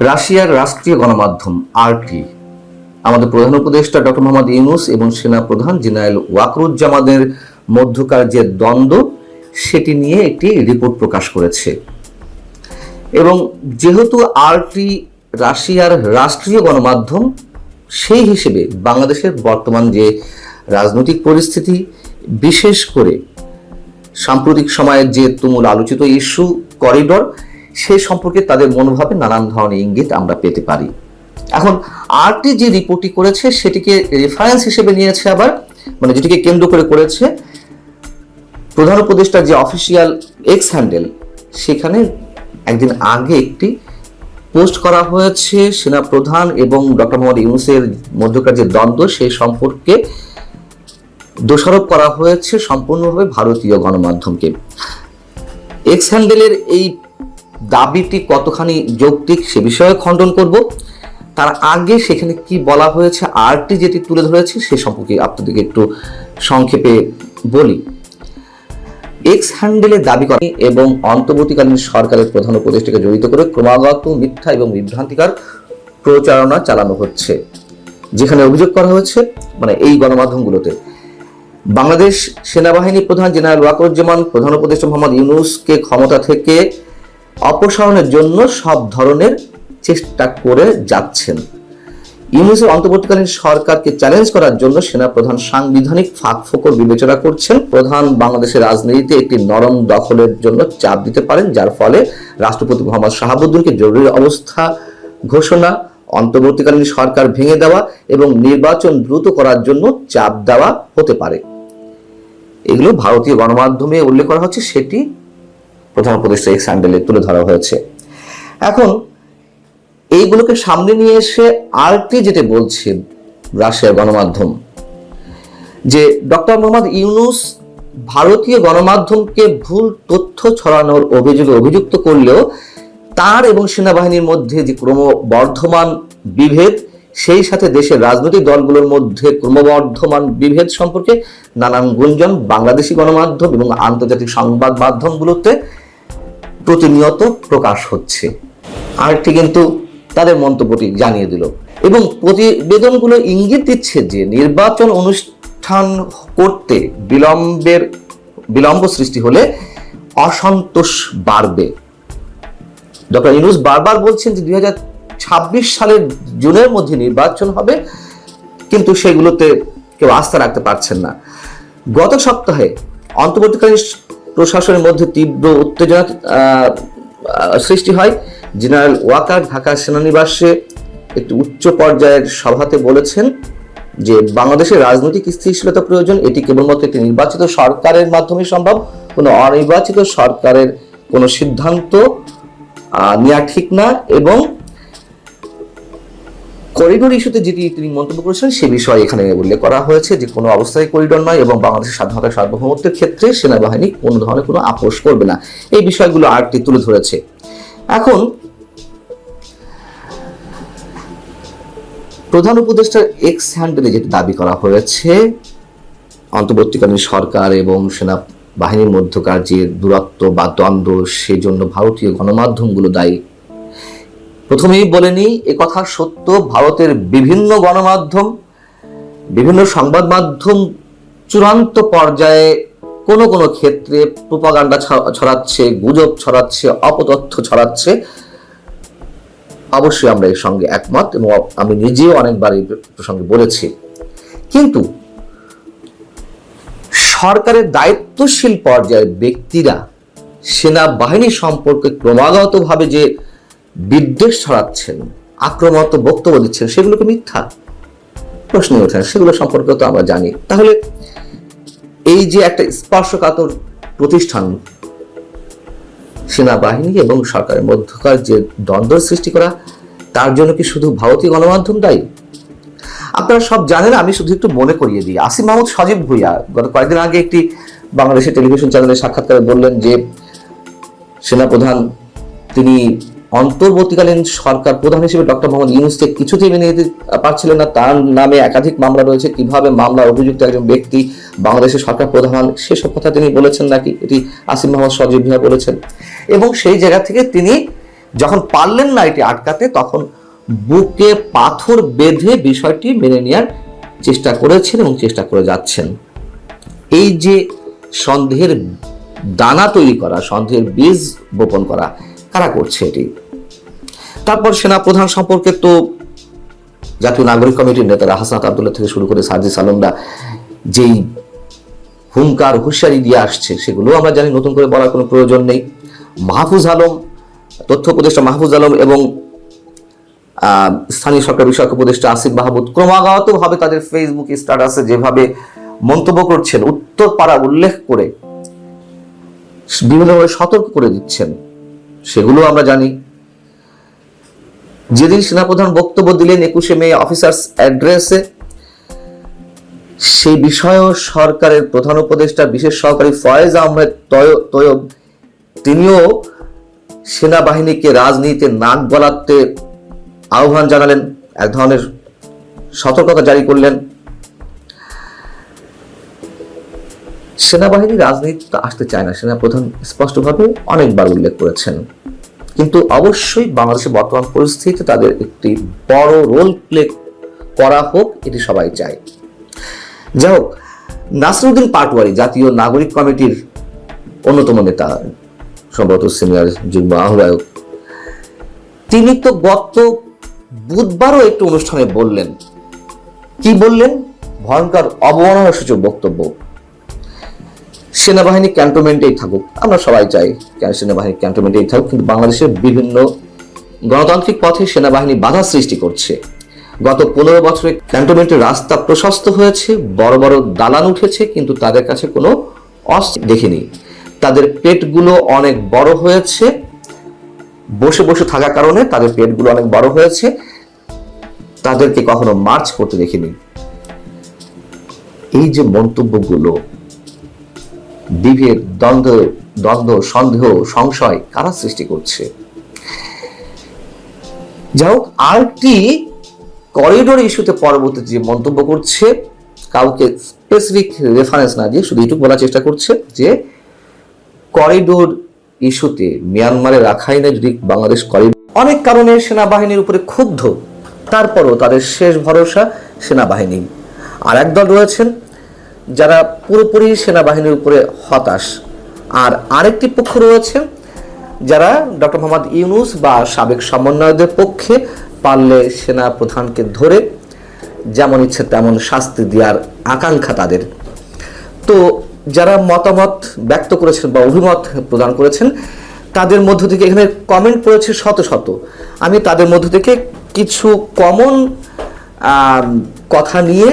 রাশিয়ার রাষ্ট্রীয় গণমাধ্যম আরটি আমাদের প্রধান উপদেষ্টা ডক্টর মোহাম্মদ ইউনুস এবং সেনা প্রধান জেনারেল ওয়াকরুজ্জামানের মধ্যকার যে দ্বন্দ্ব, সেটি নিয়ে একটি রিপোর্ট প্রকাশ করেছে। এবং যেহেতু আরটি রাশিয়ার রাষ্ট্রীয় গণমাধ্যম, সেই হিসেবে বাংলাদেশের বর্তমান যে রাজনৈতিক পরিস্থিতি, বিশেষ করে সাম্প্রতিক সময়ের যে তুমুল আলোচিত ইস্যু, করিডর সে সম্পর্কে তাদের মনোভাবে নানান ধরনের ইঙ্গিত আমরা পেতে পারি। এখন, আরটি যে রিপোর্টটি করেছে, সেটিকে রেফারেন্স হিসেবে নিয়েছে আবার মানে যেটিকে কেন্দ্র করে করেছে, প্রধান উপদেষ্টার যে অফিসিয়াল এক্স হ্যান্ডেল সেখানে একদিন আগে একটি পোস্ট করা হয়েছে, সেনা প্রধান এবং ডক্টর মোহাম্মদ ইউনুসের মধ্যকার যে দ্বন্দ্ব সেই সম্পর্কে দোষারোপ করা হয়েছে সম্পূর্ণভাবে ভারতীয় গণমাধ্যমকে। এক্স হ্যান্ডেলের এই দাবিটি কতখানি যৌক্তিক সে বিষয়ে খণ্ডন করব। তার আগে সেখানে কি বলা হয়েছে, আরটি যেটি তুলে ধরেছে সে সম্পর্কে আপনাদেরকে একটু সংক্ষেপে বলি। এক্স হ্যান্ডেলের দাবি করে এবং অন্তর্বর্তীকালীন সরকারের প্রধান উপদেষ্টাকে জড়িত করে ক্রমাগত মিথ্যা এবং বিভ্রান্তিকর প্রচারণা চালানো হচ্ছে, যেখানে অভিযোগ করা হয়েছে মানে এই গণমাধ্যমগুলোতে। বাংলাদেশ সেনাবাহিনী প্রধান জেনারেল ওয়াকরুজ্জামান, প্রধান উপদেষ্টা মোহাম্মদ ইউনুসকে ক্ষমতা থেকে অপসারণের জন্য সব ধরনের চেষ্টা করে যাচ্ছেন। ইউনুসের অন্তর্বর্তীকালীন সরকারকে চ্যালেঞ্জ করার জন্য সেনা প্রধান সাংবিধানিক ফাঁক ফোকর বিবেচনা করছেন। প্রধান বাংলাদেশের রাজনীতিতে একটি নরম দখলের জন্য চাপ দিতে পারেন, যার ফলে রাষ্ট্রপতি মোহাম্মদ শাহাবুদ্দিনকে জরুরি অবস্থা ঘোষণা, অন্তর্বর্তীকালীন সরকার ভেঙে দেওয়া এবং নির্বাচন দ্রুত করার জন্য চাপ দেওয়া হতে পারে। এগুলো ভারতীয় গণমাধ্যমে উল্লেখ করা হচ্ছে, সেটি প্রধান উপদেষ্টা এক্স হ্যান্ডেলে তুলে ধরা হয়েছে। এখন এইগুলোকে সামনে নিয়ে এসে আরটি যেটা বলছে রাশিয়ার গণমাধ্যম, যে ডক্টর মোহাম্মদ ইউনুস ভারতীয় গণমাধ্যমকে ভুল তথ্য ছড়ানোর অভিযোগে অভিযুক্ত করলেও তার এবং সেনাবাহিনীর মধ্যে যে ক্রমবর্ধমান বিভেদ, সেই সাথে দেশের রাজনৈতিক দলগুলোর মধ্যে ক্রমবর্ধমান বিভেদ সম্পর্কে নানান গুঞ্জন, বাংলাদেশি গণমাধ্যম এবং আন্তর্জাতিক সংবাদ মাধ্যমগুলোতে প্রতিনিয়ত প্রকাশ হচ্ছে। আরটি কিন্তু তাদের মন্তব্যটি জানিয়ে দিল। এবং প্রতিবেদনগুলো ইঙ্গিত দিচ্ছে যে নির্বাচন অনুষ্ঠান করতে বিলম্বের বিলম্ব সৃষ্টি হলে অসন্তোষ বাড়বে। ডক্টর ইউনুস বারবার বলছেন যে দুই ছাব্বিশ সালের জুনের মধ্যে নির্বাচন হবে, কিন্তু সেগুলোতে কেউ আস্থা রাখতে পারছেন না। গত সপ্তাহে অন্তর্বর্তীকালীন প্রশাসনের মধ্যে তীব্র উত্তেজনা সৃষ্টি হয়। জেনারেল ওয়াকার, ঢাকা সেনানিবাসে একটি উচ্চ পর্যায়ের সভাতে বলেছেন যে বাংলাদেশের রাজনৈতিক স্থিতিশীলতা প্রয়োজন, এটি কেবলমাত্র একটি নির্বাচিত সরকারের মাধ্যমে সম্ভব, কোনো অনির্বাচিত সরকারের কোনো সিদ্ধান্ত নেওয়া ঠিক না এবং করিডোর ইস্যুতে যেটি তিনি মন্তব্য করেছেন, সে বিষয়ে এখানে উল্লেখ করা হয়েছে যে কোনো অবস্থায় করিডোর নয় এবং বাংলাদেশের স্বাধীনতা সার্বভৌমত্বের ক্ষেত্রে সেনাবাহিনী কোনো ধরনের কোনো আপোষ করবে না। এই বিষয়গুলো আরটি তুলে ধরেছে। এখন, প্রধান উপদেষ্টার এক্স হ্যান্ডেলে যেটি দাবি করা হয়েছে, অন্তর্বর্তীকালীন সরকার এবং সেনা বাহিনীর মধ্যকার যে দূরত্ব বা দ্বন্দ্ব, সেজন্য ভারতীয় গণমাধ্যমগুলো দায়ী। প্রথমেই বলে নিই কথা সত্য, ভারতের বিভিন্ন গণমাধ্যম, বিভিন্ন সংবাদ মাধ্যম চূড়ান্ত পর্যায়ে কোনো কোনো ক্ষেত্রে প্রোপাগান্ডা ছড়াচ্ছে, গুজব ছড়াচ্ছে, অপতথ্য ছড়াচ্ছে। অবশ্যই আমরা এর সঙ্গে একমত এবং আমি নিজেও অনেকবার এই প্রসঙ্গে বলেছি। কিন্তু সরকারের দায়িত্বশীল পর্যায়ের ব্যক্তিরা সেনাবাহিনী সম্পর্কে ক্রমাগতভাবে যে বিদ্বেষ ছড়াচ্ছেন, আক্রমণাত্মক বক্তব্য দিচ্ছেন, সেগুলোকে মিথ্যা প্রশ্ন ওঠে সেগুলো সম্পর্কে তো আমরা জানি। তাহলে এই যে একটা স্পর্শকাতর প্রতিষ্ঠান, সেনাবাহিনী এবং সরকারের মধ্যকার যে দ্বন্দ্ব সৃষ্টি করা, তার জন্য কি শুধু ভারতীয় গণমাধ্যম দায়ী? আপনারা সব জানেন, আমি শুধু একটু মনে করিয়ে দিই। আসিম মাহমুদ সজীব ভুইয়া, গত কয়েকদিন আগে একটি বাংলাদেশের টেলিভিশন চ্যানেলে সাক্ষাৎকারে বললেন যে, সেনাপ্রধান তিনি অন্তর্বর্তীকালীন সরকার প্রধান হিসেবে ডক্টর মোহাম্মদ ইউনুসকে কিছুতেই মেনে নিতে পারছিলেন না। তার নামে একাধিক মামলা রয়েছে। কীভাবে মামলা অভিযুক্ত একজন ব্যক্তি বাংলাদেশের সরকার প্রধান হন, সেসব কথা তিনি বলেছেন নাকি? এটি আসিম মোহাম্মদ সজীব ভুইয়া বলেছেন। এবং সেই জায়গা থেকে তিনি যখন পারলেন না এটি আটকাতে, তখন বুকে পাথর বেঁধে বিষয়টি মেনে নেওয়ার চেষ্টা করেছেন এবং চেষ্টা করে যাচ্ছেন। এই যে সন্দেহের দানা তৈরি করা, সন্দেহের বীজ বপন করা, কারা করছে এটি? তারপর সেনা প্রধান সম্পর্কে তো জাতীয় নাগরিক কমিটির নেতারা হাসনাত আবদুল্লাহ থেকে শুরু করে সাজিদ সালমরা যেই হুঙ্কার, হুঁশিয়ারি দিয়ে আসছে সেগুলো আমরা জানি, নতুন করে বলার কোনো প্রয়োজন নেই। মাহফুজ আলম, তথ্য উপদেষ্টা মাহফুজ আলম এবং স্থানীয় সরকার বিষয়ক উপদেষ্টা আসিফ মাহমুদ ক্রমাগতভাবে তাদের ফেসবুক স্ট্যাটাসে যেভাবে মন্তব্য করছেন, উত্তর পাড়া উল্লেখ করে, বিভিন্নভাবে সতর্ক করে দিচ্ছেন, সেগুলো আমরা জানি। যেদিন সেনাপ্রধান বক্তব্য দিলেন একুশে মে অফিসার্স অ্যাড্রেসে, সেই বিষয়েও সরকারের প্রধান উপদেষ্টা, বিশেষ সহকারী ফয়েজ আহমেদ তয়- তৈয়ব, তিনিও সেনাবাহিনীকে রাজনীতিতে নাক গলাতে আহ্বান জানালেন, এক ধরনের সতর্কতা জারি করলেন। সেনাবাহিনী রাজনীতিতে আসতে চায় না। সেনাপ্রধান স্পষ্টভাবে অনেকবার উল্লেখ করেছেন। কিন্তু অবশ্যই বাংলাদেশের বর্তমান পরিস্থিতিতে তাদের একটি বড় রোল প্লে করা হোক, এটি সবাই চায়। যাই হোক, নাসরুদ্দিন পাটওয়ারি জাতীয় নাগরিক কমিটির অন্যতম নেতা, সম্ভবত সিনিয়র যুগ্ম আহ্বায়ক। তিনি তো গত বুধবারও একটি অনুষ্ঠানে বললেন। কি বললেন? ভয়ঙ্কর অবমাননা সূচক বক্তব্য। সেনাবাহিনী ক্যান্টনমেন্টেই থাকুক। আমরা সবাই চাই সেনাবাহিনী ক্যান্টনমেন্টেই থাকুক, কিন্তু বাংলাদেশের বিভিন্ন গণতান্ত্রিক পথে সেনাবাহিনী বাধা সৃষ্টি করছে। গত পনেরো বছরে ক্যান্টনমেন্টের রাস্তা প্রশস্ত হয়েছে, বড় বড় দালান উঠেছে, কিন্তু তাদের কাছে কোনো অস্ত্র দেখিনি। তাদের পেটগুলো অনেক বড় হয়েছে। বসে বসে থাকার কারণে তাদের পেটগুলো অনেক বড় হয়েছে। তাদেরকে কখনো মার্চ করতে দেখিনি। এই যে মন্তব্যগুলো বিভেদ, দ্বন্দ্ব দ্বন্দ্ব, সন্দেহ, সংশয় কারা সৃষ্টি করছে? যাই হোক আরটি করিডোর ইস্যুতে পরবর্তীতে যে মন্তব্য করছে, কাউকে স্পেসিফিক রেফারেন্স না দিয়ে শুধু এটুকু বলার চেষ্টা করছে যে করিডোর ইস্যুতে মিয়ানমারের রাখাইনে যদি বাংলাদেশ করিডোর অনেক কারণে সেনাবাহিনীর উপরে ক্ষুব্ধ, তারপরও তাদের শেষ ভরসা সেনাবাহিনী। আর একদল রয়েছেন যারা পুরোপুরি সেনাবাহিনীর উপরে হতাশ। আর আরেকটি পক্ষ রয়েছে, যারা ডক্টর মোহাম্মদ ইউনুস বা সাবেক সমন্বয়দের পক্ষে পারলে সেনা প্রধানকে ধরে যেমন ইচ্ছে তেমন শাস্তি দেওয়ার আকাঙ্ক্ষা তাদের। তো যারা মতামত ব্যক্ত করেছেন বা অভিমত প্রদান করেছেন, তাদের মধ্য থেকে এখানে কমেন্ট পড়েছে শত শত। আমি তাদের মধ্য থেকে কিছু কমন কথা নিয়ে